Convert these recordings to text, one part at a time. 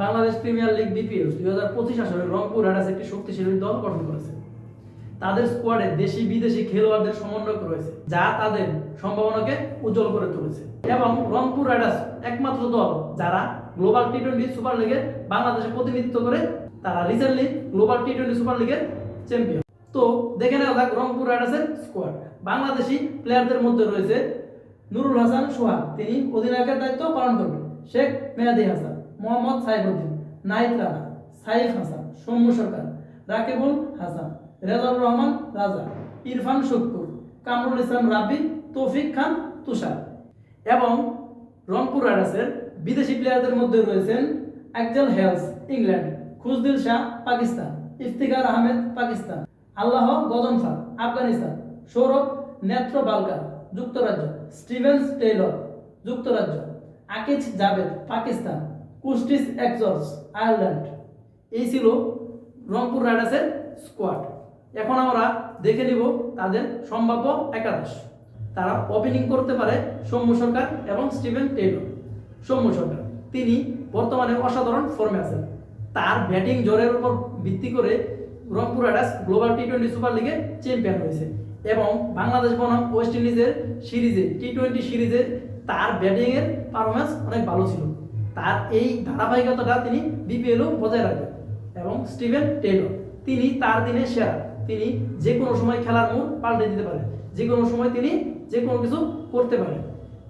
Bangladesh premier league BPL দুই হাজার পঁচিশ আসরে রংপুর রাইডার্স একটি শক্তিশালী দল গঠন করেছে। তাদের স্কোয়াডে দেশি বিদেশি খেলোয়াড়দের সমন্বয় রয়েছে, যা তাদের সম্ভাবনাকে উজ্জ্বল করে তুলেছে। এবং রংপুর রাইডার্স একমাত্র দল যারা গ্লোবাল টি টোয়েন্টি সুপার লিগের বাংলাদেশে প্রতিনিধিত্ব করে, তারা recently global T twenty super লিগের চ্যাম্পিয়ন। তো দেখে নেওয়া যাক রংপুর রাইডার্সের স্কোয়াড। বাংলাদেশি প্লেয়ারদের মধ্যে রয়েছে নুরুল হাসান সোহাগ, তিনি অধিনায়কের দায়িত্ব পালন করবেন। শেখ মেহাদি হাসান। মোহাম্মদ সাইফুদ্দিন নাইদ রানা সাইফ হাসান, সৌম্য সরকার, রাকিবুল হাসান, রেজাউর রহমান, রাজা, ইরফান শুক্কুর, কামরুল ইসলাম রাবি তৌফিক খান, তুষার। এবং রংপুর রাইডার্সের বিদেশি প্লেয়ারদের মধ্যে রয়েছেন একজেল Hales, England, Khushdil Shah, Pakistan Iftikhar Ahmed, Pakistan, Allah Ghazanfar Afghanistan, Saurabh, Netravalkar যুক্তরাজ্য স্টিভেন্স টেইলর, যুক্তরাজ্য, আকিজ জাভেদ, পাকিস্তান কুস্টিস এক্সর্স আয়ারল্যান্ড। এই ছিল রংপুর রাইডার্সের স্কোয়াড এখন আমরা দেখে নিব তাদের সম্ভাব্য একাদশ। তারা ওপেনিং করতে পারে সৌম্য সরকার এবং স্টিভেন টেইলর। সৌম্য সরকার, তিনি বর্তমানে অসাধারণ ফর্মে আছেন। তার ব্যাটিং জোরের উপর ভিত্তি করে Rangpur Riders global T twenty super লিগে চ্যাম্পিয়ন হয়েছে এবং বাংলাদেশ বনাম ওয়েস্ট ইন্ডিজের সিরিজে টি টোয়েন্টি সিরিজে তার ব্যাটিংয়ের পারফরমেন্স অনেক ভালো ছিল। তার এই ধারাবাহিকতাটা তিনি বিপিএলও বজায় রাখবেন এবং স্টিভেন টেইলর। তিনি তার দিনে সেরা। তিনি যে কোনো সময় খেলার মুড পাল্টে দিতে পারেন। যে কোনো সময় তিনি যে কোনো কিছু করতে পারেন।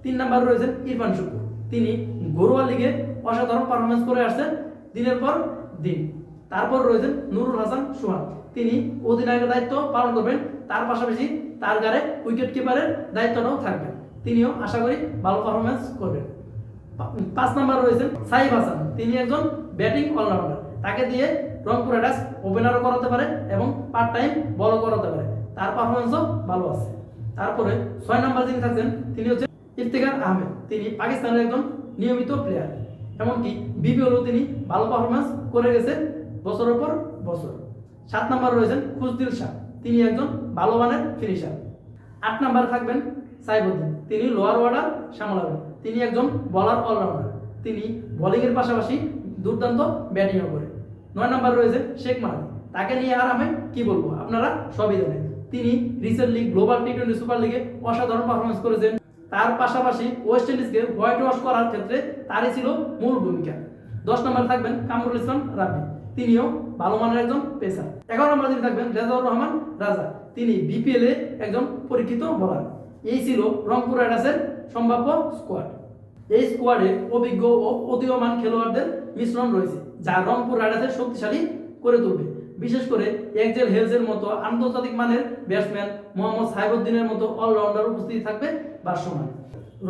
তিন নাম্বার রয়েছেন ইরফান শুকুর। তিনি ঘরোয়া লিগে অসাধারণ পারফরমেন্স করে আসছেন দিনের পর দিন। তারপর রয়েছেন নুরুল হাসান সোহান তিনি অধিনায়কের দায়িত্ব পালন করবেন। তার পাশাপাশি তার গাড়ে উইকেট কিপারের দায়িত্বটাও থাকবেন তিনিও আশা করি ভালো পারফরমেন্স করবেন। পাঁচ নাম্বার রয়েছেন সাইফ হাসান। তিনি একজন ব্যাটিং অলরাউন্ডার। তাকে দিয়ে রংপুর রাইডার্স ওপেনারও করাতে পারে এবং পার্ট টাইম বলও করাতে পারে। তার পারফরমেন্সও ভালো আছে। তারপরে ছয় নাম্বার যিনি থাকছেন, তিনি হচ্ছে ইফতেখার আহমেদ। তিনি পাকিস্তানের একজন নিয়মিত প্লেয়ার এমনকি বিপিএলও তিনি ভালো পারফরমেন্স করে গেছেন বছরের পর বছর। সাত নাম্বার রয়েছেন খুজদিল শাহ। তিনি একজন ভালো মানের ফিনিশার আট নাম্বার থাকবেন সাইবুদ্দিন। তিনি লোয়ার অর্ডার সামলাবেন তিনি একজন বলার অলরাউন্ডার তিনি বোলিংয়ের পাশাপাশি দুর্দান্ত ব্যাটিংও করে। নয় নাম্বার রয়েছে শেখ মাহাদি তাকে নিয়ে আর আমি কি বলব? আপনারা সবই জানেন। তিনি recently global T twenty super লিগে অসাধারণ পারফরমেন্স করেছেন। তার পাশাপাশি ওয়েস্ট ইন্ডিজকে হোয়াইট ওয়াশ করার ক্ষেত্রে তারই ছিল মূল ভূমিকা। দশ নম্বর থাকবেন কামরুল ইসলাম রাবি তিনিও ভালো মানের একজন পেসার এগারো নম্বর যিনি থাকবেন রেজাউর রহমান রাজা। তিনি বিপিএল একজন পরীক্ষিত বোলার এই ছিল রংপুর রাইডার্সের সম্ভাব্য স্কোয়াড এই স্কোয়াডে অভিজ্ঞ ও উদীয়মান খেলোয়াড়দের মিশ্রণ রয়েছে, যা রংপুর রাইডার্সের শক্তিশালী করে তুলবে। বিশেষ করে একজেল হেলসের মতো আন্তর্জাতিক মানের ব্যাটসম্যান মোহাম্মদ সাহেবুদ্দিনের মতো অলরাউন্ডার উপস্থিত থাকবে ভাসমান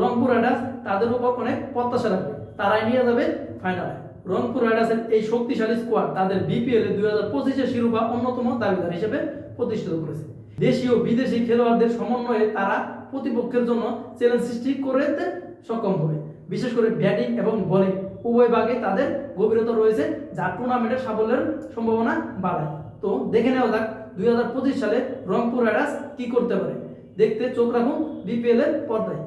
রংপুর রাইডার্স তাদের উপর অনেক প্রত্যাশা রাখবে, তারাই নিয়ে যাবে ফাইনালে রংপুর রাইডার্সের এই শক্তিশালী স্কোয়াড তাদের বিপিএল দুই হাজার পঁচিশের শিরোপা অন্যতম দাবিদার হিসেবে প্রতিষ্ঠিত করেছে। দেশীয় বিদেশি খেলোয়াড়দের সমন্বয়ে তারা প্রতিপক্ষের জন্য চ্যালেঞ্জ সৃষ্টি করতে সক্ষম হবে। বিশেষ করে ব্যাটিং এবং বলে। উভয় ভাগে তাদের গভীরতা রয়েছে, যা টুর্নামেন্টের সাফল্যের সম্ভাবনা বাড়ায়। তো দেখে নেওয়া যাক, দুই হাজার পঁচিশ সালে রংপুর রাইডার্স কি করতে পারে। দেখতে চোখ রাখুন বিপিএল এর পর্দায়।